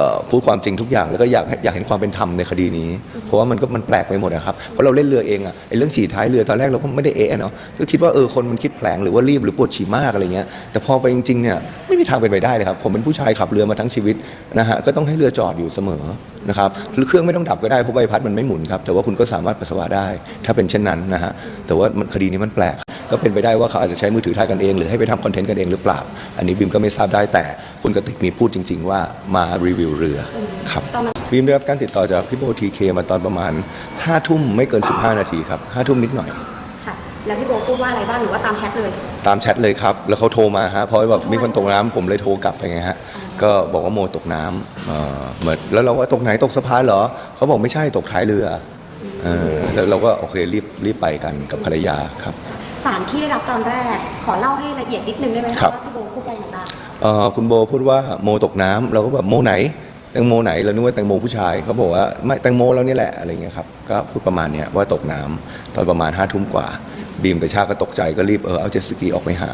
เอ่อ พูดความจริงทุกอย่างแล้วก็อยากให้อยากเห็นความเป็นธรรมในคดีนี้ เพราะว่ามันก็มันแปลกไปหมดนะครับเพราะเราเล่นเรือเองอะไอ้เรื่องฉี่ท้ายเรือตอนแรกเราก็ไม่ได้เอะเนาะก็คิดว่าเออคนมันคิดแผลงหรือว่ารีบหรือปวดฉี่มากอะไรเงี้ยแต่พอไปจริงๆเนี่ยไม่มีทางเป็นไปได้เลยครับผมเป็นผู้ชายขับเรือมาทั้งชีวิตนะฮะก็ต้องให้เรือจอดอยู่เสมอนะครับหรือเครื่องไม่ต้องดับก็ได้เพราะใบพัดมันไม่หมุนครับแต่ว่าคุณก็สามารถปัสสาวะได้ ถ้าเป็นเช่นนั้นนะฮะแต่ว่ามันคดีนี้มันแปลกก็เป็นไปได้ว่าเขาอาจจะใช้มือถือถ่ายกันเอง หรือให้ไปทำคอนเทนต์กันเองหรือเปล่า อันนี้บิมก็ไม่ทราบได้แต่คุณกติกมีพูดจริง ๆ ว่ามารีวิวเรือครับตอนนั้นบิมได้รับการติดต่อจากพี่โบทีเคมาตอนประมาณ5้าทุ่มไม่เกิน 15 นาทีครับห้าทุ่มนิดหน่อย ค่ะ แล้วพี่โบพูดว่าอะไรบ้างหรือว่าตามแชทเลย ตามแชทเลยครับ แล้วเขาโทรมาฮะเพราะแบบมีคนตกน้ำผมเลยโทรกลับไปไงฮะก็บอกว่าโมตกน้ำเอ่อเหมือนแล้วเราว่าตกไหนตกสะพานเหรอเขาบอกไม่ใช่ตกท้ายเรือเออแล้วเราก็โอเครีบรีบไปกันกับภรรยาครับ สารที่ได้รับตอนแรก ขอเล่าให้ละเอียดนิดนึงได้ไหมครัคะบว่าพี่โบพูดไปอย่างไร เอ่อคุณโบพูดว่าโมตกน้ำเราก็แบบโมไหน แตงโมไหนเรานึกว่าแตงโมผู้ชายเขาบอกว่าไม่แตงโมเรานี่แหละอะไรเงี้ยครับก็พูดประมาณเนี้ยว่าตกน้ำตอนประมาณห้าทุ่มกว่าบีมกับชาก็ตกใจก็รีบเออเอาเจ็ตสกีออกไปหา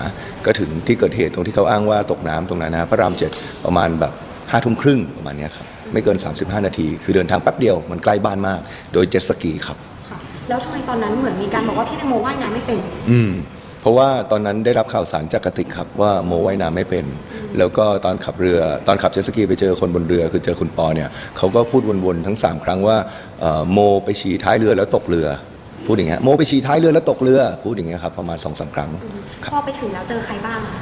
ก็ถึงที่เกิดเหตุตรงที่เขาอ้างว่าตกน้ำตรงนั้นนะพระรามเจ็ดประมาณแบบห้าทุ่มครึ่งประมาณเนี้ยครับไม่เกิน 35 นาที คือเดินทางแป๊บเดียวมันใกล้บ้านมาก โดยเจ็ตสกีครับค่ะแล้วทำไมตอนนั้นเหมือนมีการบอกว่าพี่แตงโมว่ายน้ำไม่เป็น อืมเพ ราะว่าตอนนั้นได้รับข่าวสารจากกระติกครับว่าโมว่ายน้ำไม่เป็น แล้วก็ตอนขับเรือตอนขับเจ็ตสกีไปเจอคนบนเรือคือเจอคุณปอเนี่ยเขาก็พูดวนๆทั้ง 3 ครั้งว่าเอ่อโมไปฉี่ท้ายเรือแล้วตกเรือ พูดอย่างเงี้ยโมไปฉี่ท้ายเรือแล้วตกเรือพูดอย่างเงี้ยครับประมาณ2อสาครั้งครับพอไปถึงแล้วเจอใครบ้างคะ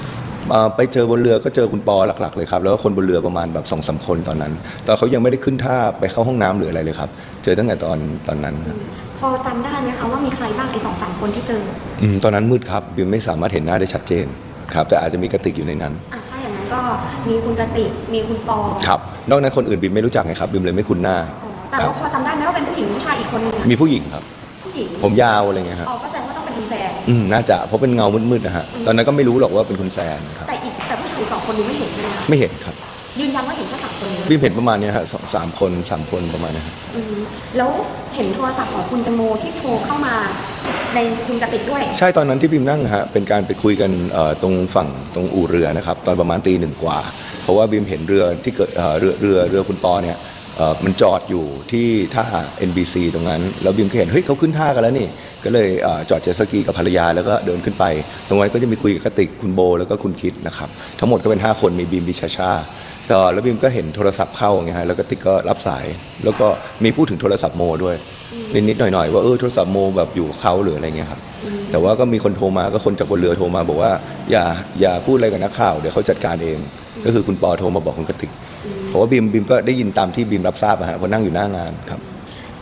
เอ่อไปเจอบนเรือก็เจอคุณปอหลักๆเลยครับ แล้วก็คนบนเรือประมาณแบบสองสาคนตอนนั้น ตอนเขายังไม่ได้ขึ้นท่าไปเข้าห้องน้ำหรืออะไรเลยครับ เจอตั้งแต่ตอนตอนนั้นครับ พอจำได้ไหมคะว่ามีใครบ้างไอ้สองสามคนที่เจออืมตอนนั้นมืดครับบิวไม่สามารถเห็นหน้าได้ชัดเจนครับแต่อาจจะมีกระติกอยู่ในนั้นอะถ้าอย่างนั้นก็มีคุณกระติกมีคุณปอครับนอกนั้นคนอื่นบิมไม่รู้จักไงครับบิมเลยไม่คุ้นหน้า อ๋อแต่ว่าพอจำได้ไหมว่าเป็นผู้หญิงผู้ชายอีกคนนึงอะมีผู้หญิงครับ ผู้หญิงผมยาวอะไรเงี้ยครับอ๋อก็แสดงว่าต้องเป็นคุณแซนอืมน่าจะเพราะเป็นเงามืดๆนะฮะตอนนั้นก็ไม่รู้หรอกว่าเป็นคุณแซนครับแต่อีกแต่ผู้ชายอีกสองคนนี้ไม่เห็นใช่ไหมคะไม่เห็นครับ ยืนยันว่าเห็นแค่ สามคนนี้บิมเห็นประมาณเนี้ยฮะสองสามคนสามคนประมาณเนี้ยครับอืมแล้วเห็นโทรศัพท์ของคุณแตงโมที่โทรเข้ามาในคุณกระติกด้วย ใช่ตอนนั้นที่บิมนั่งฮะเป็นการไปคุยกันเอ่อตรงฝั่งตรงอู่เรือนะครับตอนประมาณตีหนึ่งกว่า เพราะว่าบิมเห็นเรือที่เกิดเอ่อเรือเรือเรือคุณปอเนี่ยเอ่อมันจอดอยู่ที่ท่า NBC ตรงนั้น แล้วบิมก็เห็นเฮ้ยเขาขึ้นท่ากันแล้วนี่ ก็เลยเอ่อจอดเจ็ตสกีกับภรรยาแล้วก็เดินขึ้นไป ตรงนั้นก็จะมีคุยกับกติกคุณโบแล้วก็คุณคิดนะครับทั้งหมดก็เป็น 5 คนมีบีมบิชาชา ก็แล้วบิมก็เห็นโทรศัพท์เข้าอย่างเงี้ยฮะแล้วก็ติกก็รับสาย แล้วก็มีพูดถึงโทรศัพท์โมด้วยนิดๆหน่อยๆว่าเออโทรศัพท์โมแบบอยู่กับเขาหรืออะไรเงี้ยครับแต่ว่าก็มีคนโทรมาก็คนจากบนเรือโทรมาบอกว่าอย่าอย่าพูดอะไรกับนักข่าวเดี๋ยวเขาจัดการเอง ก็คือคุณปอโทรมาบอกคุณกติกเพราะว่าบิมบิมก็ได้ยินตามที่บิมรับทราบอะฮะเพราะนั่งอยู่หน้างานครับ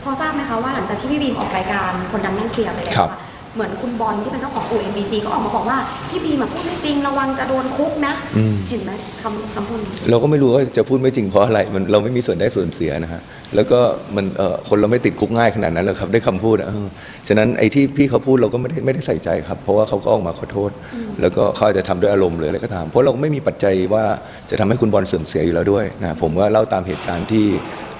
พอทราบไหมคะว่าหลังจากที่พี่บีมออกรายการคนดังนั่งเคลียร์ไปแล้วครับอะ เหมือนคุณบอลที่เป็นเจ้าของอู่ NBC ก็ออกมาบอกว่าพี่บีมอะพูดไม่จริงระวังจะโดนคุกนะ อืม เห็นไหมคำคำพูดนี้ เราก็ไม่รู้ว่าจะพูดไม่จริงเพราะอะไรมันเราไม่มีส่วนได้ส่วนเสียนะฮะแล้วก็มันเออคนเราไม่ติดคุกง่ายขนาดนั้นหรอกครับได้คำพูดอะเออฉะนั้นไอ้ที่พี่เขาพูดเราก็ไม่ได้ไม่ได้ใส่ใจครับ เพราะว่าเขาก็ออกมาขอโทษ แล้วก็เขาอาจจะทำด้วยอารมณ์หรืออะไรก็ตาม เพราะเราไม่มีปัจจัยว่าจะทำให้คุณบอลเสื่อมเสียอยู่แล้วด้วยนะผมว่าเล่าตามเหตุการณ์ที่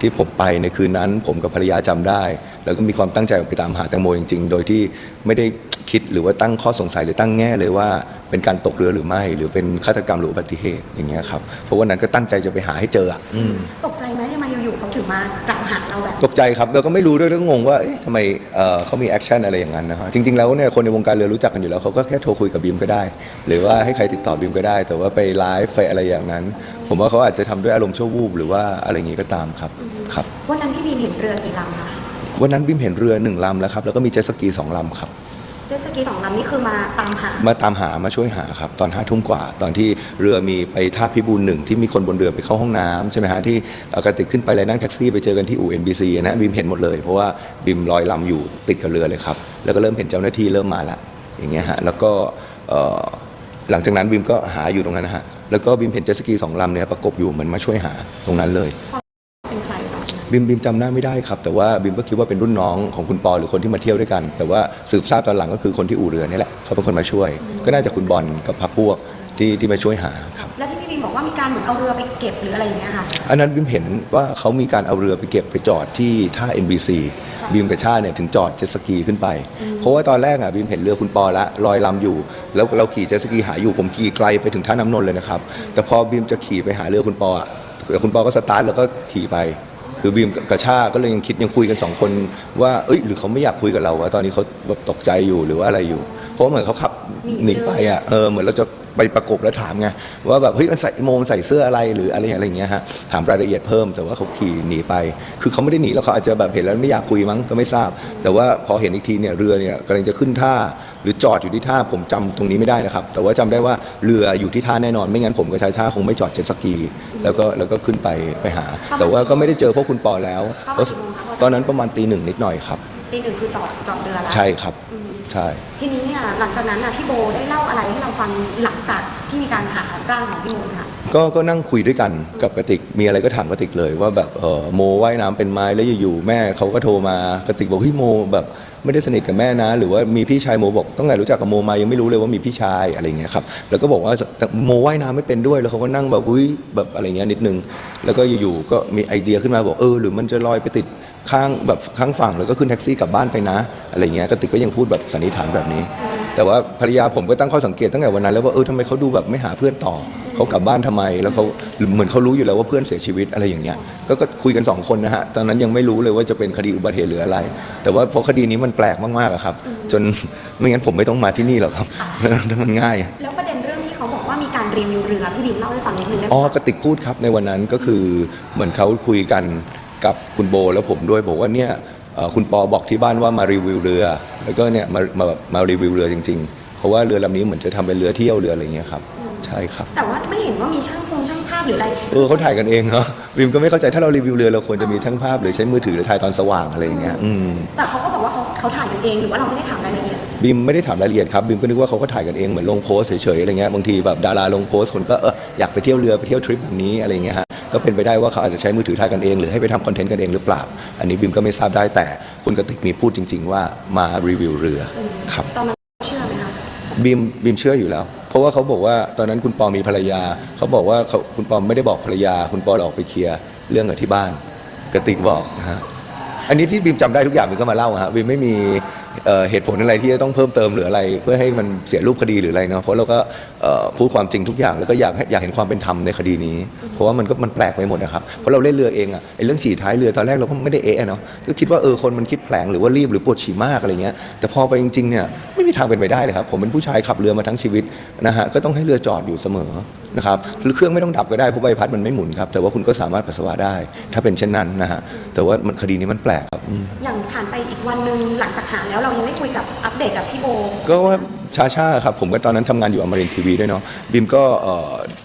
ที่ผมไปในคืนนั้น ผมกับภรรยาจำได้ แล้วก็มีความตั้งใจออกไปตามหาแตงโมจริงๆ โดยที่ไม่ได้คิดหรือว่าตั้งข้อสงสัยหรือตั้งแง่เลยว่าเป็นการตกเรือหรือไม่ หรือเป็นฆาตกรรมหรืออุบัติเหตุอย่างเงี้ยครับเพราะวันนั้นก็ตั้งใจจะไปหาให้เจออะอืมตกใจไหมทำไมอยู่ๆเขาถึงมากล่าวหาเราแบบตกใจครับเราก็ไม่รู้ด้วยแล้วก็งงว่าเอ๊ะทำไมเอ่อเขามีแอคชั่นอะไรอย่างนั้นนะฮะจริงๆแล้วเนี่ยคนในวงการเรือรู้จักกันอยู่แล้วเขาก็แค่โทรคุยกับบีมก็ได้ หรือว่าให้ใครติดต่อบีมก็ได้ แต่ว่าไปไลฟ์ไปอะไรอย่างนั้น ผมว่าเขาอาจจะทำด้วยอารมณ์ชั่ววูบหรือว่าอะไรอย่างงี้ก็ตามครับครับ วันนั้นพี่บีมเห็นเรือกี่ลำคะวันนั้นบีมเห็นเรือหนึ่งลำแล้วครับแล้วก็มีเจ็ตสกีสองลำครับ เจ็ตสกีสองลำนี่คือมาตามหา มาตามหามาช่วยหาครับ ตอนห้าทุ่มกว่า ตอนที่เรือมีไปท่าพิบูลหนึ่งที่มีคนบนเรือไปเข้าห้องน้ำใช่ไหมฮะที่เอ่อกระติกขึ้นไปเลยนั่งแท็กซี่ไปเจอกันที่อู่ NBC นะบิมเห็นหมดเลย เพราะว่าบิมลอยลำอยู่ติดกับเรือเลยครับ แล้วก็เริ่มเห็นเจ้าหน้าที่เริ่มมาละอย่างเงี้ยฮะแล้วก็เอ่อ หลังจากนั้นบิมก็หาอยู่ตรงนั้นนะฮะแล้วก็บิมเห็นเจ็ตสกีสองลำเนี่ยประกบอยู่เหมือนมาช่วยหาตรงนั้นเลยเป็นใครสองคนบิมบิมจำหน้าไม่ได้ครับ แต่ว่าบิมก็คิดว่าเป็นรุ่นน้องของคุณปอหรือคนที่มาเที่ยวด้วยกัน แต่ว่าสืบทราบตอนหลังก็คือคนที่อู่เรือนี่แหละเขาเป็นคนมาช่วย ก็น่าจะคุณบอลกับพักพวก ที่ที่มาช่วยหาครับแล้วที่พี่บีมบอกว่ามีการเหมือนเอาเรือไปเก็บหรืออะไรอย่างเงี้ยค่ะ อันนั้นบิมเห็นว่าเขามีการเอาเรือไปเก็บไปจอดที่ท่า NBC ค่ะบิมกับชาติเนี่ยถึงจอดเจ็ตสกีขึ้นไป เพราะว่าตอนแรกอะบิมเห็นเรือคุณปอละลอยลำอยู่ แล้วเราขี่เจ็ตสกีหาอยู่ผมขี่ไกลไปถึงท่าน้ำนนท์เลยนะครับ แต่พอบิมจะขี่ไปหาเรือคุณปออะแต่คุณปอก็สตาร์ทแล้วก็ขี่ไป คือบีมกับชาก็เลยยังคิดยังคุยกันสองคนว่าเอ้ยหรือเขาไม่อยากคุยกับเราวะตอนนี้เขาแบบตกใจอยู่หรือว่าอะไรอยู่ เพราะเหมือนเขาขับหนีไปอะเออเหมือนเราจะ ไปประกบแล้วถามไงว่าแบบเฮ้ยมันใส่โมงใส่เสื้ออะไรหรืออะไรอะไรอย่างเงี้ยฮะถามรายละเอียดเพิ่มแต่ว่าเขาขี่หนีไป คือเขาไม่ได้หนีแล้วเขาอาจจะแบบเห็นแล้วไม่อยากคุยมั้งก็ไม่ทราบ แต่ว่าพอเห็นอีกทีเนี่ยเรือเนี่ยกำลังจะขึ้นท่า หรือจอดอยู่ที่ท่าผมจำตรงนี้ไม่ได้นะครับ แต่ว่าจำได้ว่าเรืออยู่ที่ท่าแน่นอน ไม่งั้นผมกับชายชาคงไม่จอดเจ็ตสกี แล้วก็แล้วก็ขึ้นไปไปหา แต่ว่าก็ไม่ได้เจอพวกคุณปอแล้วเพราะตอนนั้นประมาณตีหนึ่งนิดหน่อยครับตีหนึ่งคือจอดจอดเรือแล้วใช่ครับอืม ใช่ ทีนี้เนี่ยหลังจากนั้นน่ะพี่โบได้เล่าอะไรให้เราฟังหลังจากที่มีการหาร่างของพี่โมค่ะ ก็ก็นั่งคุยด้วยกันกับกติกมีอะไรก็ถามกติกเลยว่าแบบเออโมว่ายน้ำเป็นไหม้แล้วอยู่ๆแม่เขาก็โทรมากติกบอกเฮ้ยโมแบบไม่ได้สนิทกับแม่นะ หรือว่ามีพี่ชายโมบอกตั้งแต่รู้จักกับโมมายังไม่รู้เลยว่ามีพี่ชายอะไรเงี้ยครับแล้วก็บอกว่าแต่โมว่ายน้ำไม่เป็นด้วยแล้วเขาก็นั่งแบบอุ้ยแบบอะไรเงี้ยนิดนึงแล้วก็อยู่ๆก็มีไอเดียขึ้นมาบอกเออหรือมันจะลอยไปติด ข้างแบบข้างฝั่งแล้วก็ขึ้นแท็กซี่กลับบ้านไปนะ อะไรเงี้ยกติกก็ยังพูดแบบสันนิษฐานแบบนี้ แต่ว่าภรรยาผมก็ตั้งข้อสังเกตตั้งแต่วันนั้นแล้วว่าเออทำไมเขาดูแบบไม่หาเพื่อนต่อเขากลับบ้านทำไม แล้วเขาเหมือนเขารู้อยู่แล้วว่าเพื่อนเสียชีวิตอะไรอย่างเงี้ยก็ก็คุยกันสองคนนะฮะตอนนั้นยังไม่รู้เลยว่าจะเป็นคดีอุบัติเหตุหรืออะไร แต่ว่าเพราะคดีนี้มันแปลกมากๆอะครับ จนไม่งั้นผมไม่ต้องมาที่นี่หรอกครับมันง่ายแล้วประเด็นเรื่องที่เขาบอกว่ามีการรีวิวเรือพี่บิมเล่าให้ฟังนิดนึงได้ไหมอ๋อกติกพูดครับในวันนั้นก็คือเหมือนเขาคุยกัน กับคุณโบแล้วผมด้วยบอกว่าเนี่ยคุณปอบอกที่บ้านว่ามารีวิวเรือ แล้วก็เนี่ยมามามารีวิวเรือจริง ๆ เพราะว่าเรือลำนี้เหมือนจะทำเป็นเรือเที่ยวเรืออะไรเงี้ยครับ ใช่ครับ แต่ว่าไม่เห็นว่ามีช่างพงช่าง พหรืออะไร เออเขาถ่ายกันเองเหรอวิมก็ไม่เข้าใจถ้าเรารีวิวเรือเราควรจะมีทั้งภาพหรือใช้มือถือหรือถ่ายตอนสว่างอะไรอย่างเงี้ยอืมแต่เขาก็บอกว่าเขาเขาถ่ายกันเองหรือว่าเราไม่ได้ถามรายละเอียดบิมไม่ได้ถามรายละเอียดครับบิมก็นึกว่าเขาก็ถ่ายกันเองเหมือนลงโพสเฉยๆอะไรเงี้ยบางทีแบบดาราลงโพสคนก็เอออยากไปเที่ยวเรือไปเที่ยวทริปแบบนี้อะไรเงี้ยฮะก็เป็นไปได้ว่าเขาอาจจะใช้มือถือถ่ายกันเอง หรือให้ไปทำคอนเทนต์กันเองหรือเปล่า อันนี้บิมก็ไม่ทราบได้แต่คุณกติกมีพูดจริง ๆ ว่ามารีวิวเรือครับตอนนั้นเชื่อไหมคะบีมบีมเชื่ออยู่แล้ว เพราะว่าเขาบอกว่าตอนนั้นคุณปอมีภรรยา เขาบอกว่าเขาคุณปอไม่ได้บอกภรรยา คุณปอออกไปเคลียร์เรื่องกับที่บ้านกระติกบอกนะฮะอันนี้ที่บีมจำได้ทุกอย่างบีมก็มาเล่าฮะบีมไม่มี เหตุผลอะไรที่จะต้องเพิ่มเติมหรืออะไร เพื่อให้มันเสียรูปคดีหรืออะไรเนาะเพราะเราก็พูดความจริงทุกอย่างแล้วก็อยากให้อยากเห็นความเป็นธรรมในคดีนี้ เพราะว่ามันก็มันแปลกไปหมดนะครับเพราะเราเล่นเรือเองอะไอ้เรื่องฉี่ท้ายเรือตอนแรกเราก็ไม่ได้เอะเนาะก็คิดว่าเออคนมันคิดแผลงหรือว่ารีบหรือปวดฉี่มากอะไรเงี้ยแต่พอไปจริงๆเนี่ยไม่มีทางเป็นไปได้เลยครับผมเป็นผู้ชายขับเรือมาทั้งชีวิตนะฮะก็ต้องให้เรือจอดอยู่เสมอ นะครับหรือเครื่องไม่ต้องดับก็ได้เพราะใบพัดมันไม่หมุนครับ แต่ว่าคุณก็สามารถปัสสาวะได้ ถ้าเป็นเช่นนั้นนะฮะแต่ว่ามันคดีนี้มันแปลกครับอืมอย่างผ่านไปอีกวันหนึ่งหลังจากหาแล้วเรายังได้คุยกับอัปเดตกับพี่โบ ก็ว่า ชาชาครับผมก็ตอนนั้นทำงานอยู่อมรินทีวีด้วยเนาะบิมก็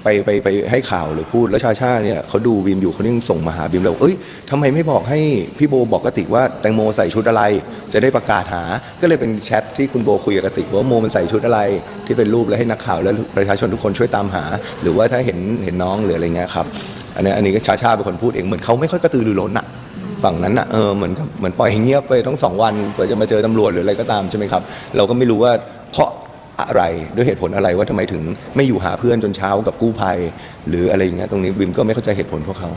ไปไปไปให้ข่าวหรือพูดแล้วชาชาเนี่ยเขาดูบิมอยู่เขายังส่งมาหาบิมแล้วเอ้ยทำไมไม่บอกให้พี่โบบอกกติกว่าแตงโมใส่ชุดอะไร จะได้ประกาศหา ก็เลยเป็นแชทที่คุณโบคุยกับกติกว่าโมมันใส่ชุดอะไร ที่เป็นรูปแล้วให้นักข่าวและประชาชนทุกคนช่วยตามหา หรือว่าถ้าเห็นเห็นน้องหรืออะไรเงี้ยครับอันนี้อันนี้ก็ชาชาเป็นคนพูดเองเหมือนเขาไม่ค่อยกระตือรือร้นอะฝั่งนั้นน่ะเออเหมือนกับเหมือนปล่อยให้เงียบไปต้งสองวันกว่าจะมาเจอตำรวจหรืออะไรก็ตามใช่ไหมครับ เราก็ไม่รู้ว่า เพราะอะไรด้วยเหตุผลอะไรว่าทำไมถึงไม่อยู่หาเพื่อนจนเช้ากับกู้ภัย หรืออะไรอย่างเงี้ยตรงนี้บิมก็ไม่เข้าใจเหตุผลพวกเขา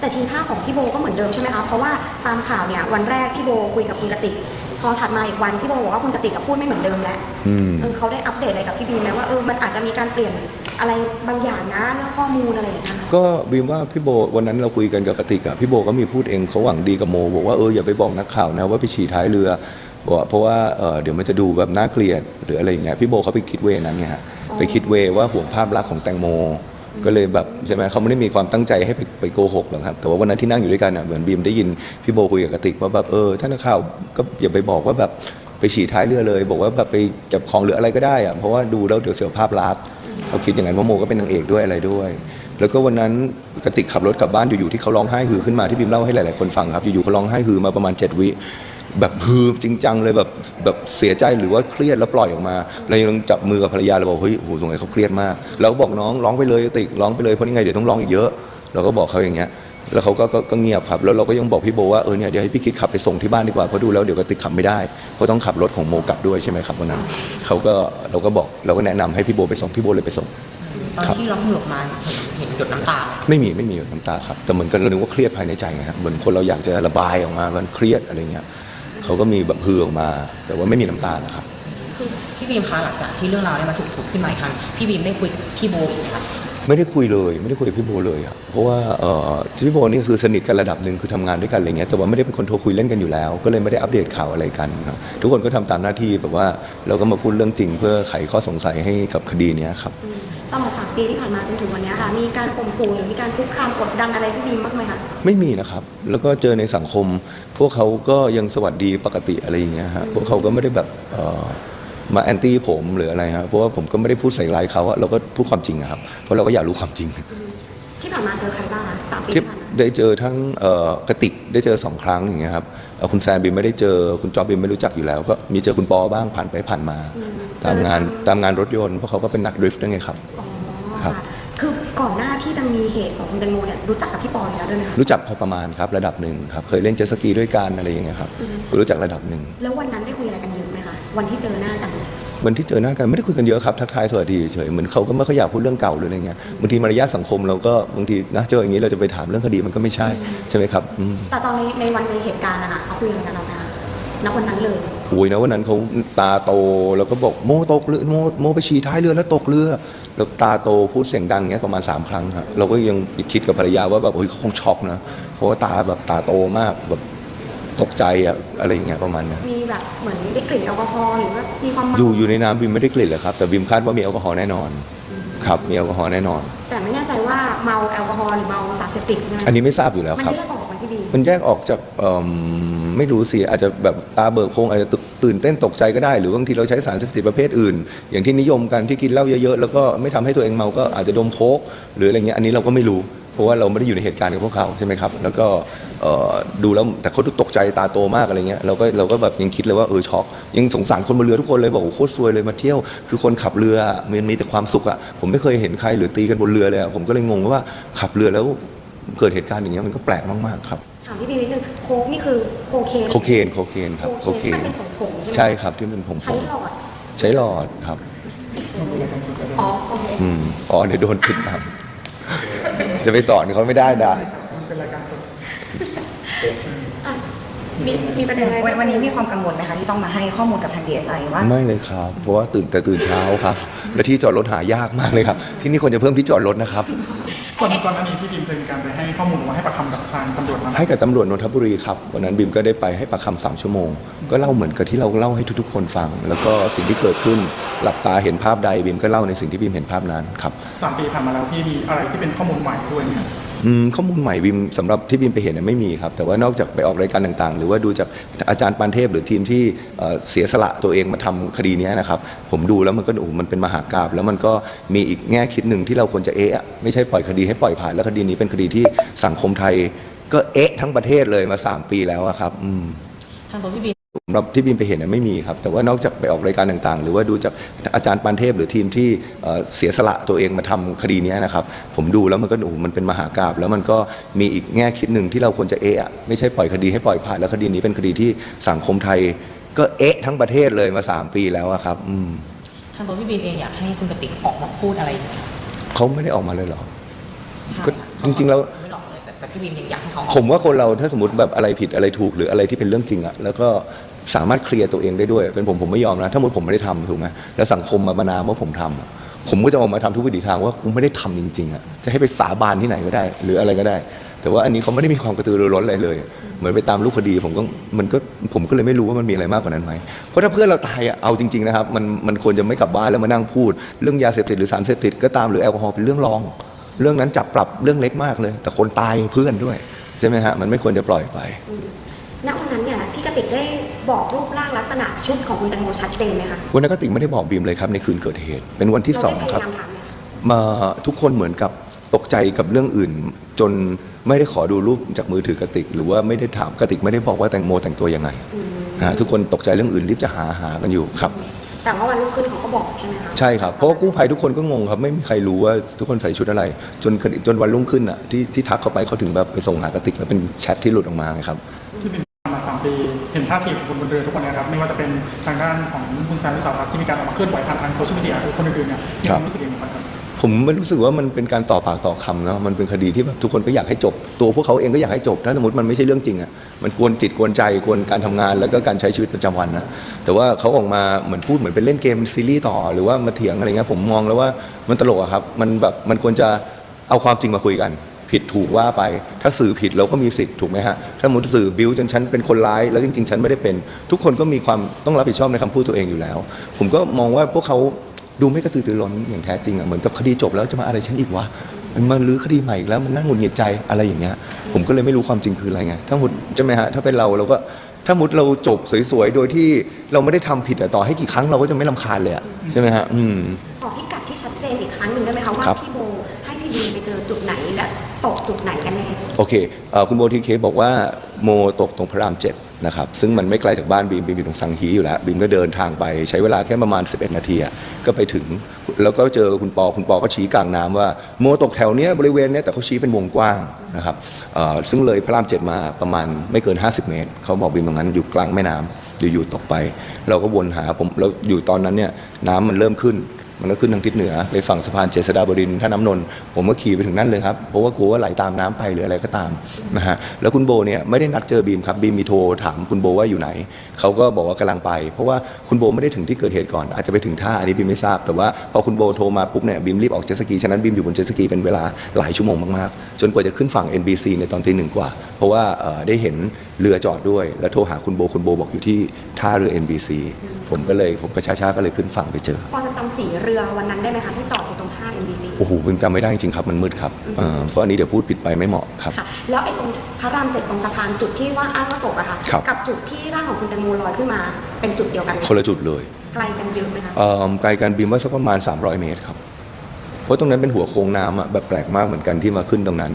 แต่ทีท่าของพี่โบก็เหมือนเดิมใช่ไหมคะเพราะว่าตามข่าวเนี่ยวันแรกพี่โบคุยกับคุณกติกพอถัดมาอีกวันพี่โบบอกว่าคุณกติกก็พูดไม่เหมือนเดิมแล้วอืมเออเขาได้อัปเดตอะไรกับพี่บีมไหมว่าเออมันอาจจะมีการเปลี่ยนอะไรบางอย่างนะเรื่องข้อมูลอะไรอย่างเงี้ยค่ะก็บีมว่าพี่โบวันนั้นเราคุยกันกับกติกอะพี่โบก็มีพูดเองเขาหวังดีกับโมบอกว่าเอออย่าไปบอกนักข่าวนะว่าไปฉี่ท้ายเรือบอกว่า เพราะว่าเออเดี๋ยวมันจะดูแบบน่าเกลียดหรืออะไรอย่างเงี้ยพี่โบเขาไปคิดเวนั้นไงฮะไปคิดเวว่าห่วงภาพลักษณ์ของแตงโม ก็เลยแบบใช่ไหมเขาไม่ได้มีความตั้งใจให้ไปไปโกหกหรอกครับแต่ว่าวันนั้นที่นั่งอยู่ด้วยกันอะเหมือนบีมได้ยินพี่โบคุยกับกติกว่าแบบเออถ้านักข่าวก็อย่าไปบอกว่าแบบไปฉี่ท้ายเรือเลย บอกว่าแบบไปจับของหรืออะไรก็ได้อะเพราะว่าดูแล้วเดี๋ยวเสียภาพลักษณ์เขาคิดอย่างนั้นเพราะโมก็เป็นนางเอกด้วยอะไรด้วย แล้วก็วันนั้นกติกขับรถกลับบ้านอยู่ๆที่เขาร้องไห้ฮือขึ้นมาที่บิมเล่าให้หลายๆคนฟังครับอยู่ๆเขาร้องไห้ฮือมาประมาณ 7 วิ แบบฮือจริงจังเลยแบบแบบเสียใจหรือว่าเครียดแล้วปล่อยออกมาเรายังจับมือกับภรรยาเราบอกเฮ้ยโอ้โหสงสัยเขาเครียดมากเราก็บอกน้องร้องไปเลยกติกร้องไปเลยเพราะนี่ไงเดี๋ยวต้องร้องอีกเยอะ เราก็บอกเขาอย่างเงี้ยแล้วเขาก็ก็ก็เงียบครับแล้วเราก็ยังบอกพี่โบว่าเออเนี่ยเดี๋ยวให้พี่คิดขับไปส่งที่บ้านดีกว่าเพราะดูแล้วเดี๋ยวกติกขับไม่ได้เพราะต้องขับรถของโมกลับด้วยใช่ไหมครับวันนั้นเขาก็เราก็บอกเราก็แนะนำให้พี่โบไปส่งพี่โบเลยไปส่งตอนครับที่ร้องเหงือกมาเห็นหยดน้ำตาไหมไม่มีไม่มีน้ำตาครับแต่เหมือนกันเรานึกว่าเครียดภายในใจไงครับเหมือนคนเราอยากจะระบายออกมามันเครียดอะไรเงี้ย เขาก็มีแบบฮือออกมา แต่ว่าไม่มีน้ำตานะครับคือพี่บีมคะหลังจากที่เรื่องราวเนี้มาถูกถูกขึ้นมาอีกครั้งพี่บีมได้คุยกับพี่โบอีกไหมคะไม่ได้คุยเลยไม่ได้คุยกับพี่โบเลยอะเพราะว่าเอ่อพี่โบนี่คือสนิทกันระดับหนึ่งคือทำงานด้วยกันอะไรเงี้ยแต่ว่าไม่ได้เป็นคนโทรคุยเล่นกันอยู่แล้ว ก็เลยไม่ได้อัปเดตข่าวอะไรกันเนอะทุกคนก็ทำตามหน้าที่แบบว่าเราก็มาพูดเรื่องจริงเพื่อไขข้อสงสัยให้กับคดีเนี้ยครับอืม ตลอดสามปีที่ผ่านมาจนถึงวันเนี้ยค่ะ มีการข่มขู่หรือมีการคุกคามกดดันอะไรพี่บีมบ้างไหมคะไม่มีนะครับ แล้วก็เจอในสังคม พวกเขาก็ยังสวัสดีปกติอะไรอย่างเงี้ยฮะพวกเขาก็ไม่ได้แบบเอ่อมาแอนตี้ผมหรืออะไรฮะเพราะว่าผมก็ไม่ได้พูดใส่ร้ายเขาอะเราก็พูดความจริงอะครับเพราะเราก็อยากรู้ความจริง ที่ผ่านมาเจอใครบ้างคะสามปีที่ที่ผ่านมาได้เจอทั้งเอ่อกระติกได้เจอสองครั้งอย่างเงี้ยครับเอ่อคุณแซนบิมไม่ได้เจอคุณจอบบิมไม่รู้จักอยู่แล้ว ก็มีเจอคุณปอบ้างผ่านไปผ่านมา อืมตามงานเจอตามงานรถยนต์เพราะเขาก็เป็นนักดริฟต์ด้วยไงครับ อ๋อ ครัค่ะบคือก่อนหน้าที่จะมีเหตุของคุณแตงโมเนี่ยรู้จักกับพี่ปออยู่แล้วด้วยไหมคะรู้จักพอประมาณครับระดับหนึ่งครับเคยเล่นเจ็ตสกีด้วยกันอะไรอย่างเงี้ยครับอืมรู้จักระดับหนึ่งแล้ววันนั้นได้คุยอะไรกันเยอะไหมคะวันที่เจอหน้ากันวันที่เจอหน้ากันไม่ได้คุยกันเยอะครับทักทายสวัสดีเฉยๆเหมือนเขาก็ไม่ค่อยอยากพูดเรื่องเก่าหรืออะไรเงี้ยบางทีมารยาทสังคมเราก็บางทีนะเจออย่างนี้เราจะไปถามเรื่องคดีมันก็ไม่ใช่ใช่ไหมครับอืมแต่ตอนในในวันในเหตุการณ์นะคะเขาคุยอะไรกันเราไหมคะณวันนั้นเลยโอ้ยนะวันนั้นเขาตาโตแล้วก็บอกโมตกเรือโมโมไปฉี่ท้ายเรือแล้วตกเรือ แล้วตาโตพูดเสียงดังเงี้ยประมาณสามครั้งครับเราก็ยังคิดกับภรรยาว่าแบบเฮ้ยเขาคงช็อกนะเพราะว่าตาแบบตาโตมากแบบตกใจอะอะไรอย่างเงี้ยประมาณเนี้ยมีแบบเหมือนได้กลิ่นแอลกอฮอล์หรือว่ามีความเมาอยู่อยู่ในน้ำบิมไม่ได้กลิ่นเลยครับแต่บิมคาดว่ามีแอลกอฮอล์แน่นอนครับมีแอลกอฮอล์แน่นอน แต่ไม่แน่ใจว่าเมาแอลกอฮอล์หรือเมาสารเสพติดใช่ไหมอันนี้ไม่ทราบอยู่แล้วมันครับแยกออกไหมพี่บี มันแยกออกจากเอิ่มไม่รู้สิอาจจะแบบตาเบิกโพรงอาจจะตื่นเต้นตกใจก็ได้ หรือบางทีเราใช้สารเสพติดประเภทอื่น อย่างที่นิยมกันที่กินเหล้าเยอะๆแล้วก็ไม่ทำให้ตัวเองเมาก็อาจจะดมโคกหรืออะไรเงี้ยอันนี้เราก็ไม่รู้ เพราะว่าเราไม่ได้อยู่ในเหตุการณ์กับพวกเขาใช่ไหมครับ แล้วก็เอ่อดูแล้วแต่เขาดูตกใจตาโตมากอะไรเงี้ยเราก็เราก็แบบยังคิดเลยว่าเออช็อกยังสงสารคนบนเรือทุกคนเลยบอกโอ้โหโคตรซวยเลยมาเที่ยว คือคนขับเรือมันมีแต่ความสุขอะผมไม่เคยเห็นใครหรือตีกันบนเรือเลยอะผมก็เลยงงว่าขับเรือแล้วเกิดเหตุการณ์อย่างเงี้ยมันก็แปลกมากๆครับามพี่บีนิดนึงโค้กนี่คือโคเคนโคเคนโคเคนครับโคโคเคเคนที่นมันเป็นผงๆใช่ไหมใช่ครับที่เป็นผงใช้หลอดใช้หลอดครับอ๋อโอเคอืมอ๋อเดี๋ยวโดนผิดครับ จะไปสอนเขาไม่ได้นะอะ มีมีประเด็นอะไรวันวันนี้มีความกังวลไหมคะที่ต้องมาให้ข้อมูลกับทาง DSI ว่าไม่เลยครับ เพราะว่าตื่นแต่ตื่นเช้าครับ และที่จอดรถหายากมากเลยครับ ที่นี่ควรจะเพิ่มที่จอดรถนะครับ ก่อนก่อนหน้านี้พี่บิมเคยมีการไปให้ข้อมูลหรือว่าให้ปากคำกับทางตำรวจมาไหมให้กับตำรวจนนทบุรีครับวันนั้นบิมก็ได้ไปให้ปากคำสามชั่วโมง ก็เล่าเหมือนกับที่เราเล่าให้ทุกๆ คนฟัง แล้วก็สิ่งที่เกิดขึ้นหลับตาเห็นภาพใดบิมก็เล่าในสิ่งที่บิมเห็นภาพนั้นครับ สามปีผ่านมาแล้วพี่มีอะไรที่เป็นข้อมูลใหม่ด้วยไหมครับอืม ข้อมูลใหม่บิมสำหรับที่บิมไปเห็นเนยไม่มีครับ แต่ว่านอกจากไปออกรายการต่างๆ หรือว่าดูจากอาจารย์ปานเทพหรือทีมที่เสียสละตัวเองมาทำคดีนี้นะครับ ผมดูแล้วมันก็โอ้มันเป็นมหากราบแล้วมันก็มีอีกแง่คิดหนึ่งที่เราควรจะเอะอะไม่ใช่ปล่อยคดีให้ปล่อยผ่านแล้วคดีนี้เป็นคดีที่สังคมไทย ก็เอะทั้งประเทศเลยมาสามปีแล้วครับทางตัวพี่บีม สำหรับที่บินไปเห็นเนยไม่มีครับ แต่ว่านอกจากไปออกรายการต่างๆ หรือว่าดูจากอาจารย์ปานเทพหรือทีมที่เอ่อเสียสละตัวเองมาทำคดีเนี้ยนะครับ ผมดูแล้วมันก็โอ้โหมันเป็นมหากราบแล้วมันก็มีอีกแง่คิดหนึ่งที่เราควรจะเอะอะไม่ใช่ปล่อยคดีให้ปล่อยผ่านแล้วคดีนี้เป็นคดีที่สังคมไทย ก็เอะทั้งประเทศเลยมาสามปีแล้วอะครับอืมทางตัวพี่บีมเองอยากให้คุณกติกออกมาพูดอะไรอย่างเงี้ยเขาไม่ได้ออกมาเลยเหรอก็จริงๆแล้ว พี่บีมยังอยากให้เขาออกผมว่าคนเราถ้าสมมติแบบอะไรผิดอะไรถูกหรืออะไรที่เป็นเรื่องจริงอะแล้วก็สามารถเคลียร์ตัวเองได้ด้วย เป็นผมผมไม่ยอมนะ ถ้าสมมติผมไม่ได้ทำถูกไหมแล้วสังคมมาประนามว่าผมทำอะผมก็จะออกมาทำทุกวิถีทางว่ากูไม่ได้ทำจริงๆอะจะให้ไปสาบานที่ไหนก็ได้ หรืออะไรก็ได้ แต่ว่าอันนี้เขาไม่ได้มีความกระตือรือร้นอะไรเลย เหมือนไปตามลูกคดีผมก็มันก็ผมก็เลยไม่รู้ว่ามันมีอะไรมากกว่านั้นไหมเพราะถ้าเพื่อนเราตายอะเอาจริงๆนะครับมันมันควรจะไม่กลับบ้านแล้วมานั่งพูด เรื่องยาเสพติดหรือสารเสพติดก็ตามหรือแอลกอฮอล์เป็นเรื่องรอง เรื่องนั้นจับปรับเรื่องเล็กมากเลย แต่คนตายเพื่อนด้วย ใช่ไหมฮะ มันไม่ควรจะปล่อยไปณวันนั้นเนี่ยพี่กติกได้บอกรูปร่างลักษณะชุดของคุณแตงโมชัดเจนไหมคะวันนั้นกติกไม่ได้บอกบีมเลยครับในคืนเกิดเหตุ เป็นวันที่สองเราครับได้พยายามถามไหมคะมาทุกคนเหมือนกับตกใจกับเรื่องอื่น จนไม่ได้ขอดูรูปจากมือถือกติก หรือว่าไม่ได้ถามกติกไม่ได้บอกว่าแตงโมแต่งตัวยังไงอืมฮะทุกคนตกใจเรื่องอื่นรีบจะหาหากันอยู่ครับ แต่ว่าวันรุ่งขึ้นเขาก็บอกใช่ไหมคะใช่ครับเพราะว่ากู้ภัยทุกคนก็งงครับไม่มีใครรู้ว่าทุกคนใส่ชุดอะไร จนจนวันรุ่งขึ้นอะที่ที่ทักเข้าไปเขาถึงแบบไปส่งหากติกแล้วเป็นแชทที่หลุดออกมาไงครับที่บิมผ่านมาสามปีเห็นท่าทีของคนบนเรือทุกวันเนะครับไม่ว่าจะเป็นทางด้านของคุณแซมวิสาพัฒน์ที่มีการออกมาเคลื่อนไหวผ่านทางโซเชียลมีเดียหรือคนอื่นๆเนี่ยมีความรู้สึกยังไงบ้างครับ ผมไม่รู้สึกว่ามันเป็นการต่อปากต่อคำนะมันเป็นคดีที่แบบทุกคนก็อยากให้จบ ตัวพวกเขาเองก็อยากให้จบถ้าสมมติมันไม่ใช่เรื่องจริงอะ่ะมันกวนจิตกวนใจกวนการทำงานแล้วก็การใช้ชีวิตประจำวันนะแต่ว่าเขาออกมาเหมือนพูดเหมือนเป็นเล่นเกมซีรีส์ต่อหรือว่ามาเถียงอะไรเงี้ยผมมองแล้วว่ามันตลกอะครับมันแบบมันควรจะเอาความจริงมาคุยกัน ผิดถูกว่าไป ถ้าสื่อผิดเราก็มีสิทธิ์ถูกไหมฮะถ้ามุดสื่อบิวจนฉันเป็นคนร้ายแล้วจริงๆฉันไม่ได้เป็น ทุกคนก็มีความต้องรับผิดชอบในคำพูดตัวเองอยู่แล้ว ผมก็มองว่าพวกเขา ดูไม่กระตือรือร้นอย่างแท้จริงอะเหมือนกับคดีจบแล้วจะมาอะไรฉันอีกวะมันมาลื้อคดีใหม่อีกแล้วมันน่าหงุดหงิดใจอะไรอย่างเงี้ย ผมก็เลยไม่รู้ความจริงคืออะไรไงถ้ามุดใช่ไหมฮะถ้าเป็นเราเราก็ถ้ามุดเราจบสวยๆ โดยที่เราไม่ได้ทำผิดอะต่อให้กี่ครั้งเราก็จะไม่ลำคาญเลยอะใช่ไหมฮะอืมขอพิกัดที่ชัดเจนอีกครั้งหนึ่งได้ไหมคะว่าครับพี่โบให้พี่บีมไปเจอจุดไหนและตกจุดไหนกันแน่โอเคเอ่อคุณโบทีเคบอกว่าโมตกตรงพระรามเจ็ด นะครับซึ่งมันไม่ไกลจากบ้านบีมบีมอยู่ตรงสังฮีอยู่แล้วบีมก็เดินทางไปใช้เวลาแค่ประมาณ 11 นาทีก็ไปถึง แล้วก็เจอคุณปอคุณปอก็ชี้กลางน้ำว่าโมตกแถวเนี้ยบริเวณเนี้ยแต่เขาชี้เป็นวงกว้างนะครับซึ่งเลยพระรามเจ็ดมาประมาณไม่เกิน 50 เมตร เขาบอกบีมตรงนั้นอยู่กลางแม่น้ำอยู่ๆตกไป เราก็วนหาผมแล้วอยู่ตอนนั้นเนี่ยน้ำมันเริ่มขึ้น มันก็ขึ้นทางทิศเหนือไปฝั่งสะพานเจษฎาบดินท่าน้ำนนท์ผมก็ขี่ไปถึงนั่นเลยครับเพราะว่ากลัวว่าไหลตามน้ำไปหรืออะไรก็ตามนะฮะแล้วคุณโบเนี่ยไม่ได้นัดเจอบีมครับบีมมีโทรถามคุณโบว่าอยู่ไหนเขาก็บอกว่ากำลังไป เพราะว่าคุณโบไม่ได้ถึงที่เกิดเหตุก่อน อาจจะไปถึงท่าอันนี้บีมไม่ทราบ แต่ว่าพอคุณโบโทรมาปุ๊บเนี่ยบีมรีบออกเจ็ตสกี ฉะนั้นบีมอยู่บนเจ็ตสกีเป็นเวลาหลายชั่วโมงมากๆ จนกว่าจะขึ้นฝั่ง NBC ในตอนตีหนึ่งกว่า เพราะว่าเอ่อได้เห็นเรือจอดด้วย แล้วโทรหาคุณโบคุณโบบอกอยู่ที่ท่าเรือ NBC ผมก็เลยผมกับชาชาก็เลยขึ้นฝั่งไปเจอ พอจะจำสีเรือวันนั้นได้ไหมคะที่จอดอยู่ตรงท่า NBC โอ้โหผมจำไม่ได้จริงๆครับมันมืดครับเอ่อเพราะอันนี้เดี๋ยวพูดผิดไปไม่เหมาะครับค่ะแล้วไอ้ตรงพระรามเจ็ดตรงสะพานจุดที่ว่าอ้างว่าตกอะค่ะครับกับจุดที่ร่างของคุณแตงโมลอยขึ้นมาเป็นจุดเดียวกันไหมคนละจุดเลยไกลกันเยอะไหมคะเอ่อไกลกันบีมว่าสักประมาณ 300 เมตรครับ เพราะตรงนั้นเป็นหัวโค้งน้ำอะแบบแปลกมากเหมือนกันที่มาขึ้นตรงนั้น